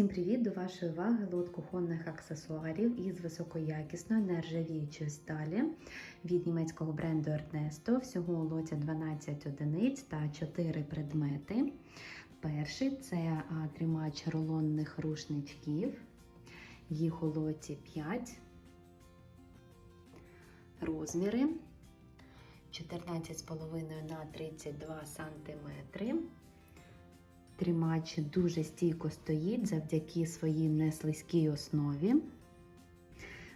Всім привіт! До вашої уваги лот кухонних аксесуарів із високоякісної нержавіючої сталі від німецького бренду Ernesto. Всього у лоті 12 одиниць та 4 предмети. Перший це тримач рулонних рушничків. Їх у лоті 5 розміри 14,5 на 32 см. Тримач дуже стійко стоїть завдяки своїй неслизькій основі.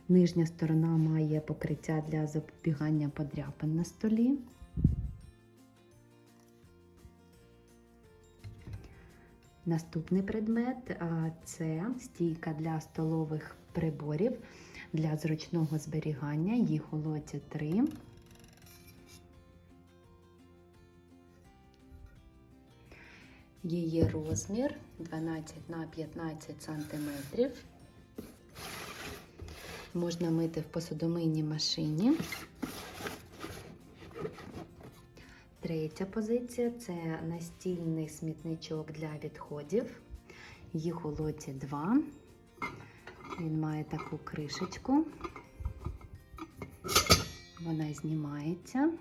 Нижня сторона має покриття для запобігання подряпин на столі. Наступний предмет це стійка для столових приборів для зручного зберігання. Їх у лоті 3. Її розмір 12 на 15 см. Можна мити в посудомийній машині. Третя позиція це настільний смітничок для відходів. Їх у лоті 2. Він має таку кришечку. Вона знімається.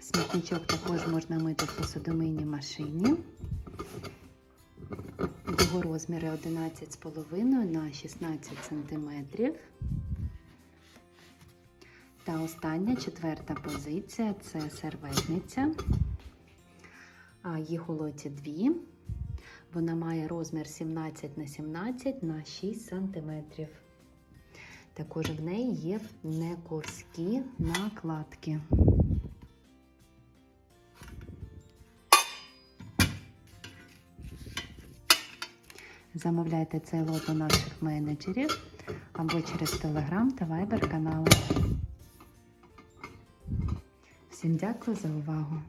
Смітничок також можна мити в посудомийній машині. Його розміри 11,5 на 16 см. Та остання четверта позиція це серветниця. Їх у лоті 2. Вона має розмір 17 на 17 на 6 см. Також в неї є нековські накладки. Замовляйте цей лот у наших менеджерів або через Telegram та Viber канали. Всім дякую за увагу!